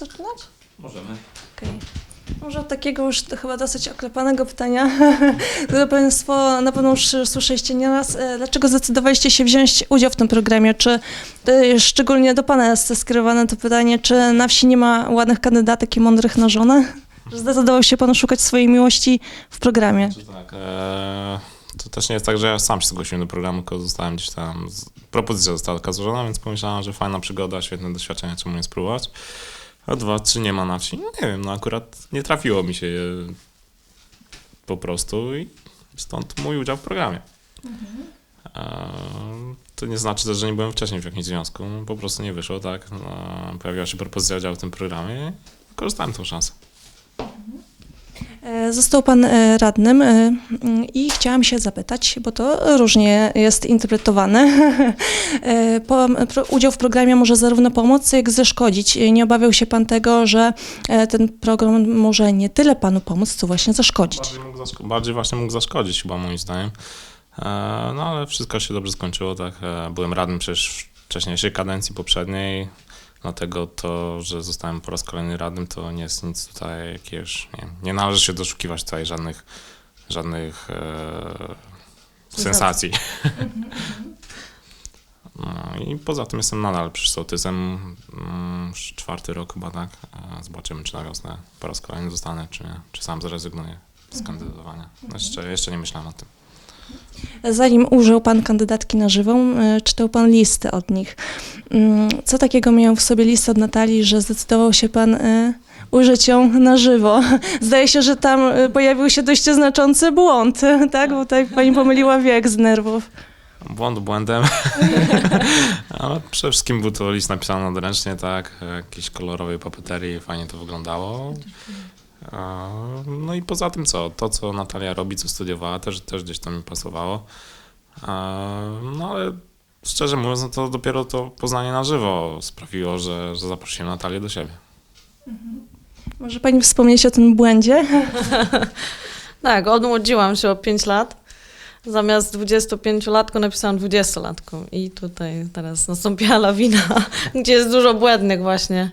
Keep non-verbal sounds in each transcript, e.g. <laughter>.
zaczynać? Możemy. Okej. Może od takiego już chyba dosyć oklepanego pytania, <laughs> które Państwo na pewno już słyszeliście nieraz. E, Dlaczego zdecydowaliście się wziąć udział w tym programie? Czy e, szczególnie do Pana jest skierowane to pytanie, czy na wsi nie ma ładnych kandydatek i mądrych na żonę? Że zdecydował się Pan szukać swojej miłości w programie? Czy tak, e, to też nie jest tak, że ja sam się zgłosiłem do programu, tylko zostałem gdzieś tam, propozycja została taka złożona, więc pomyślałem, że fajna przygoda, świetne doświadczenie, czemu nie spróbować. A dwa, czy nie ma na wsi? No nie wiem, no akurat nie trafiło mi się e, po prostu i stąd mój udział w programie. E, to nie znaczy też, że nie byłem wcześniej w jakimś związku, po prostu nie wyszło, tak. No, pojawiła się propozycja udziału w tym programie i korzystałem tą szansę. Został Pan e, radnym e, mm, i chciałam się zapytać, bo to różnie jest interpretowane. <laughs> E, udział w programie może zarówno pomóc, jak zaszkodzić. E, Nie obawiał się Pan tego, że ten program może nie tyle Panu pomóc, co właśnie zaszkodzić? Bardziej, mógł zaszko- bardziej właśnie mógł zaszkodzić chyba moim zdaniem. No ale wszystko się dobrze skończyło, tak. Byłem radnym przecież w wcześniejszej kadencji poprzedniej, dlatego to, że zostałem po raz kolejny radnym, to nie jest nic tutaj jakiegoś, nie, nie należy się doszukiwać tutaj żadnych, żadnych e, sensacji. No i poza tym jestem nadal przy sołtysem, mm, już czwarty rok chyba, tak. E, Zobaczymy, czy na wiosnę po raz kolejny zostanę, czy nie, czy sam zrezygnuję z kandydowania. No Jeszcze, jeszcze nie myślałem o tym. Zanim użył Pan kandydatki na żywą, e, czytał Pan listy od nich. Mm, Co takiego miał w sobie list od Natalii, że zdecydował się Pan e, użyć ją na żywo? <laughs> Zdaje się, że tam e, pojawił się dość znaczący błąd, <laughs> tak? Bo tutaj Pani pomyliła wiek z nerwów. Błąd błędem, <laughs> ale przede wszystkim był to list napisany odręcznie, tak, jakiejś kolorowej papeterii, fajnie to wyglądało. No i poza tym co, to co Natalia robi, co studiowała, też, też gdzieś tam mi pasowało. No ale szczerze mówiąc, no to dopiero to poznanie na żywo sprawiło, że, że zaprosiłem Natalię do siebie. Może Pani wspomnieć o tym błędzie? <laughs> Tak, odmłodziłam się o 5 lat. Zamiast 25-latką napisałam 20-latką. I tutaj teraz nastąpiła <laughs> lawina, gdzie jest dużo błędnych właśnie.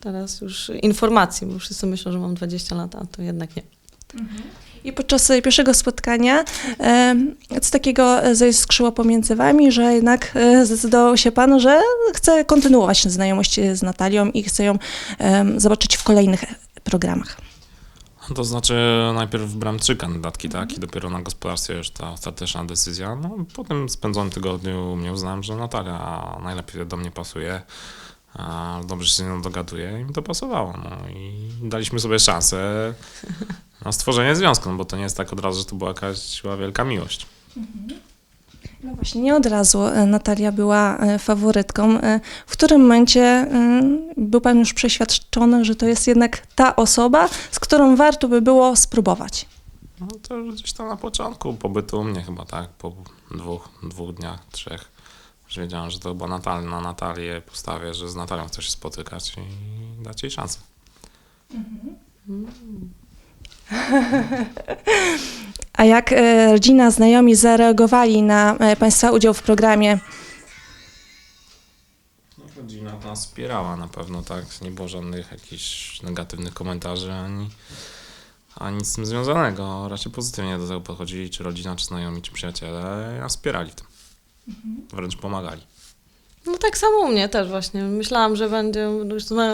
Teraz już informacji, bo wszyscy myślą, że mam 20 lat, a to jednak nie. I podczas pierwszego spotkania e, co takiego e, zaiskrzyło pomiędzy Wami, że jednak e, zdecydował się Pan, że chce kontynuować znajomość z Natalią i chce ją zobaczyć w kolejnych programach. To znaczy najpierw wybrałem trzy kandydatki, tak, i dopiero na gospodarstwie już ta ostateczna decyzja. No, po tym spędzonym tygodniu mnie uznałem, że Natalia najlepiej do mnie pasuje, dobrze się z nią dogaduje i mi to pasowało. No i daliśmy sobie szansę na stworzenie związku, no bo to nie jest tak od razu, że to była jakaś była wielka miłość. No właśnie, nie od razu e, Natalia była e, faworytką. E, W którym momencie był Pan już przeświadczony, że to jest jednak ta osoba, z którą warto by było spróbować? No to już gdzieś tam na początku pobytu u mnie chyba, tak, po dwóch, dwóch dniach, trzech, już wiedziałem, że to chyba Natal, na Natalię postawię, że z Natalią chcę się spotykać i dać jej szansę. A jak e, rodzina, znajomi zareagowali na e, Państwa udział w programie? No, rodzina nas wspierała na pewno, tak, nie było żadnych jakichś negatywnych komentarzy, ani, ani nic z tym związanego, raczej pozytywnie do tego podchodzili, czy rodzina, czy znajomi, czy przyjaciele, nas wspierali w tym, wręcz pomagali. No tak samo u mnie też właśnie. Myślałam, że będą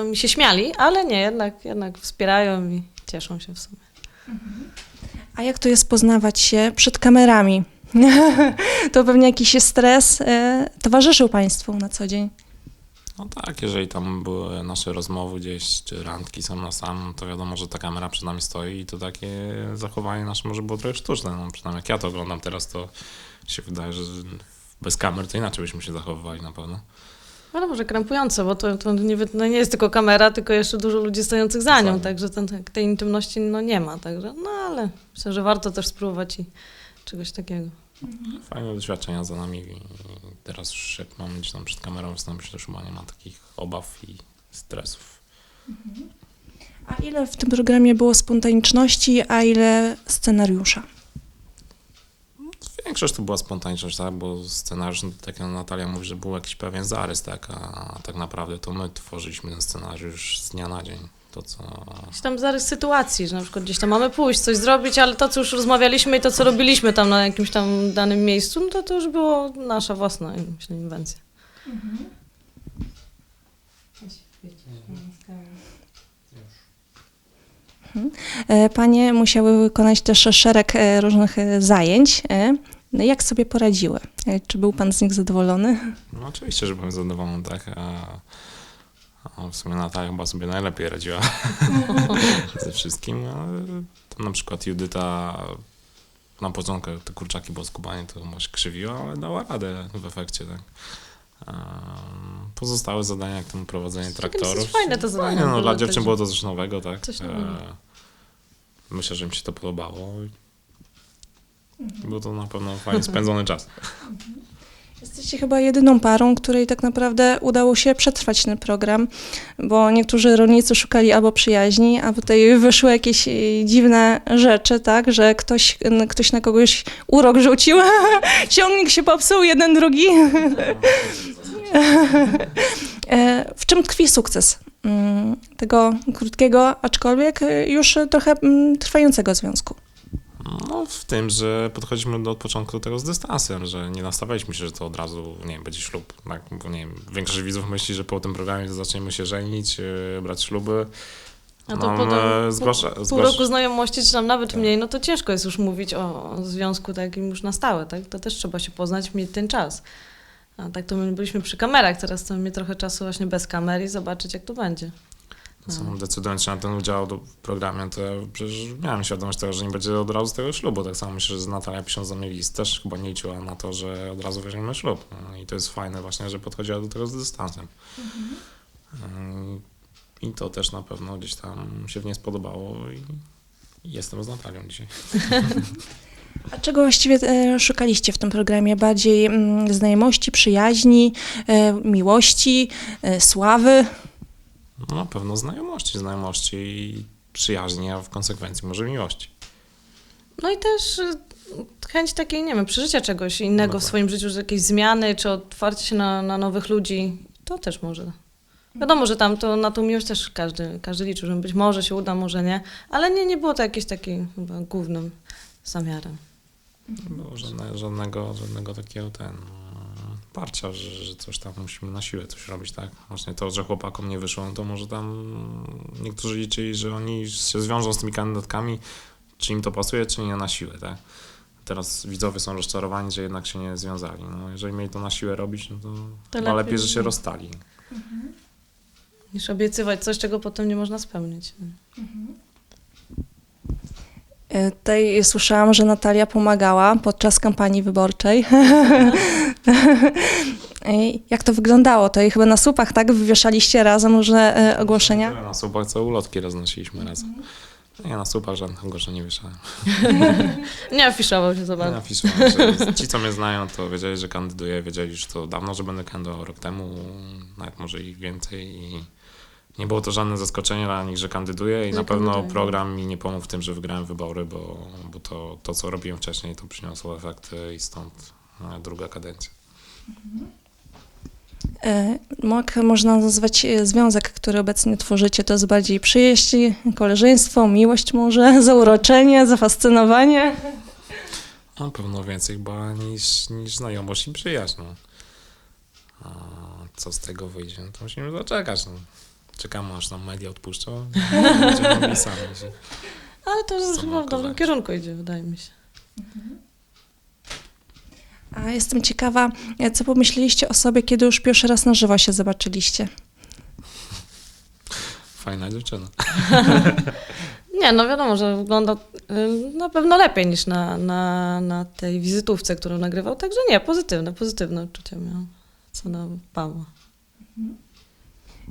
mi się śmiali, ale nie, jednak, jednak wspierają i cieszą się w sumie. A jak to jest poznawać się przed kamerami? <laughs> to pewnie jakiś stres e, towarzyszył Państwu na co dzień. No tak, jeżeli tam były nasze rozmowy gdzieś, czy randki sam na sam, to wiadomo, że ta kamera przed nami stoi i to takie zachowanie nasze może było trochę sztuczne. No, przynajmniej jak ja to oglądam teraz, to się wydaje, że bez kamer to inaczej byśmy się zachowywali na pewno. Ale może krępujące, bo to, to nie, no nie jest tylko kamera, tylko jeszcze dużo ludzi stojących za nią, także ten, tej intymności no nie ma, także no ale myślę, że warto też spróbować i czegoś takiego. Fajne doświadczenia za nami i teraz już jak mam gdzieś tam przed kamerą wystąpić, to już chyba nie ma takich obaw i stresów. A ile w tym programie było spontaniczności, a ile scenariusza? Większość to była spontaniczność, tak, bo scenariusz, no, tak jak Natalia mówi, że był jakiś pewien zarys, tak, a tak naprawdę to my tworzyliśmy ten scenariusz z dnia na dzień. To, co Jakiś tam zarys sytuacji, że na przykład gdzieś tam mamy pójść, coś zrobić, ale to, co już rozmawialiśmy i to, co robiliśmy tam na jakimś tam danym miejscu, no to to już było nasza własna, myślę, inwencja. E, Panie musiały wykonać też szereg e, różnych e, zajęć. E, No jak sobie poradziły? E, Czy był pan z nich zadowolony? No oczywiście, że byłem zadowolony, tak. A, a w sumie Natalia chyba sobie najlepiej radziła <laughs> ze wszystkim. Tam na przykład Judyta na początku te kurczaki było skubanie, to się krzywiła, ale dała radę w efekcie, tak. A, pozostałe zadania, jak tam prowadzenie traktorów. dosyć fajne te zadania Fajne, no, dla dziewczyn było to coś nowego, tak. Coś E, nowego. myślę, że im się to podobało. Był to na pewno fajnie spędzony czas. <laughs> Jesteście chyba jedyną parą, której tak naprawdę udało się przetrwać ten program, bo niektórzy rolnicy szukali albo przyjaźni, a tutaj wyszły jakieś e, dziwne rzeczy, tak, że ktoś, ktoś na kogoś urok rzucił, <laughs> ciągnik się popsuł, jeden, drugi. <laughs> E, w czym tkwi sukces mm, tego krótkiego, aczkolwiek e, już trochę mm, trwającego związku? No, w tym, że podchodzimy do, od początku do tego z dystansem, że nie nastawialiśmy się, że to od razu, nie wiem, będzie ślub. Tak? Bo, nie wiem, większość widzów myśli, że po tym programie zaczniemy się żenić, yy, brać śluby. A to Mam, potem e, zgłasza, pół zgłasz... roku znajomości, czy tam nawet Tak. mniej, no to ciężko jest już mówić o, o związku takim już na stałe, tak? To też trzeba się poznać, mieć ten czas. A tak to my byliśmy przy kamerach, teraz to mieć trochę czasu właśnie bez kamer i zobaczyć, jak to będzie. Co, decydując się na ten udział do- w programie, to ja przecież miałem świadomość tego, że nie będzie od razu tego ślubu. Tak samo myślę, że Natalia pisząc za mnie list też chyba nie liczyła na to, że od razu weźmiemy ślub. No, I to jest fajne właśnie, że podchodziła do tego z dystansem. Ym, I to też na pewno gdzieś tam się w nie spodobało i i jestem z Natalią dzisiaj. <laughs> A czego właściwie e, szukaliście w tym programie? Bardziej mm, znajomości, przyjaźni, e, miłości, e, sławy? No na pewno znajomości, znajomości i przyjaźni, a w konsekwencji może miłości. No i też y, chęć takiej, nie wiem, przeżycia czegoś innego Dobra. w swoim życiu, że jakieś zmiany, czy otwarcie się na, na nowych ludzi, to też może. Wiadomo, że tam to na tą miłość też każdy, każdy liczył, że być może się uda, może nie, ale nie, nie było to jakieś takim chyba głównym zamiarem. Nie było żadne, żadnego, żadnego takiego ten parcia, że, że coś tam musimy na siłę coś robić, tak? Właśnie to, że chłopakom nie wyszło, no to może tam niektórzy liczyli, że oni się zwiążą z tymi kandydatkami, czy im to pasuje, czy nie na siłę, tak? Teraz widzowie są rozczarowani, że jednak się nie związali. No, jeżeli mieli to na siłę robić, no to, chyba lepiej lepiej, że się rozstali. Niż obiecywać coś, czego potem nie można spełnić. E, Tutaj słyszałam, że Natalia pomagała podczas kampanii wyborczej. <laughs> Jak to wyglądało? To i chyba na słupach, tak? Wywieszaliście razem różne e, ogłoszenia? Na słupach co ulotki roznosiliśmy razem. Nie, na słupach żadnych ogłoszeń nie wieszałem. <laughs> Nie afiszował się za Nie bardzo. napisałem, że ci, co mnie znają, to wiedzieli, że kandyduję, wiedzieli już to dawno, że będę kandydował rok temu, nawet może ich więcej i nie było to żadne zaskoczenie dla nich, że kandyduję i na pewno kandyduję. program mi nie pomógł w tym, że wygrałem wybory, bo, bo to, to, co robiłem wcześniej, to przyniosło efekty i stąd e, druga kadencja. E, Jak można nazwać e, związek, który obecnie tworzycie? To jest bardziej przyjaźń, koleżeństwo, miłość może, <laughs> zauroczenie, zafascynowanie? Na pewno więcej chyba niż, niż znajomość i przyjaźń. No. A co z tego wyjdzie, no to musimy zaczekać. No. Czekamy aż nam media odpuszczą. <laughs> Będziemy mogli sami się. Ale to już chyba w dobrym kierunku idzie, wydaje mi się. A jestem ciekawa, co pomyśleliście o sobie, kiedy już pierwszy raz na żywo się zobaczyliście? Fajna dziewczyna. <laughs> Nie, no wiadomo, że wygląda y, na pewno lepiej niż na, na, na tej wizytówce, którą nagrywał. Także nie, pozytywne, pozytywne odczucia miałam co do Pawła.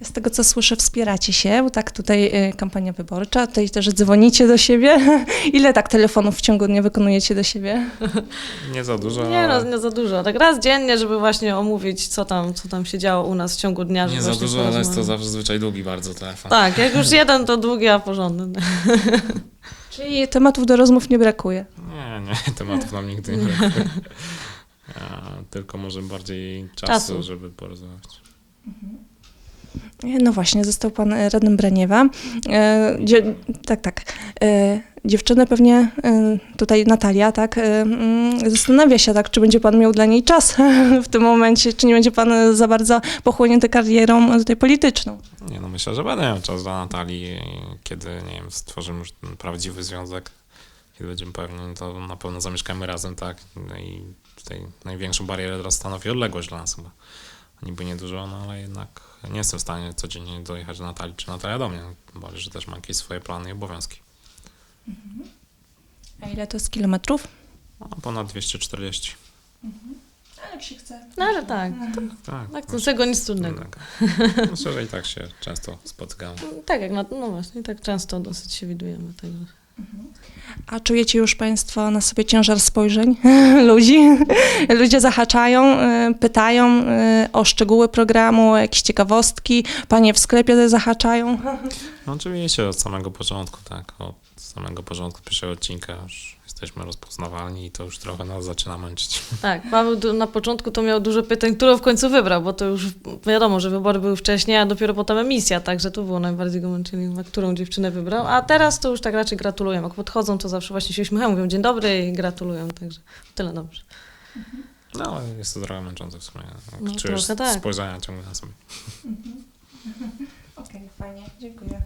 Z tego, co słyszę, wspieracie się, bo tak tutaj e, kampania wyborcza, tutaj też dzwonicie do siebie. <laughs> Ile tak telefonów w ciągu dnia wykonujecie do siebie? <laughs> Nie za dużo, Nie, no, nie za dużo. Tak raz dziennie, żeby właśnie omówić, co tam, co tam się działo u nas w ciągu dnia. żeby Nie za dużo, ale jest to porozmawiać. zazwyczaj długi bardzo telefon. Tak, jak już <laughs> jeden, to długi, a porządny. Czyli tematów do rozmów nie brakuje. Nie, Nie, tematów nam nigdy nie brakuje. A, Tylko może bardziej czasu, Czasu. żeby porozmawiać. No właśnie, został pan e, radnym Braniewa. E, tak, tak. E, dziewczyny pewnie, e, tutaj Natalia, tak, e, mm, zastanawia się, tak, czy będzie pan miał dla niej czas <laughs> w tym momencie, czy nie będzie pan e, za bardzo pochłonięty karierą e, tutaj polityczną. Nie no, myślę, że będę miał czas dla Natalii, kiedy, nie wiem, stworzymy już ten prawdziwy związek, kiedy będziemy pewni, to na pewno zamieszkamy razem, tak? No I tutaj największą barierę teraz stanowi odległość dla nas chyba. Niby niedużo, no ale jednak nie jestem w stanie codziennie dojechać do Natalii, czy Natalia do mnie, bardziej, że też mam jakieś swoje plany i obowiązki. A ile to jest kilometrów? No, ponad 240. Jak się chce. No ale tak, Tak, tak to z tego nic trudnego. tak. Myślę, że i tak się często spotykamy. Tak jak na, no właśnie, tak często dosyć się widujemy. Także. A czujecie już Państwo na sobie ciężar spojrzeń <laughs> ludzi? Ludzie zahaczają, e, pytają e, o szczegóły programu, o jakieś ciekawostki. Panie w sklepie zahaczają. No oczywiście od samego początku, tak. Od samego początku pierwszego odcinka już jesteśmy rozpoznawalni i to już trochę nas zaczyna męczyć. <laughs> Tak, Paweł na początku to miał dużo pytań, którą w końcu wybrał, bo to już wiadomo, że wybory były wcześniej, a dopiero potem emisja, także tu było najbardziej go męczyli, na którą dziewczynę wybrał, a teraz to już tak raczej gratulują. Jak podchodzą, to zawsze właśnie się uśmiechają, mówią dzień dobry i gratulują, także tyle dobrze. No ale jest to trochę męczące w sumie. Jak No, czujesz tak. spojrzenia ciągle na sobie. <laughs> Okej, fajnie, dziękuję.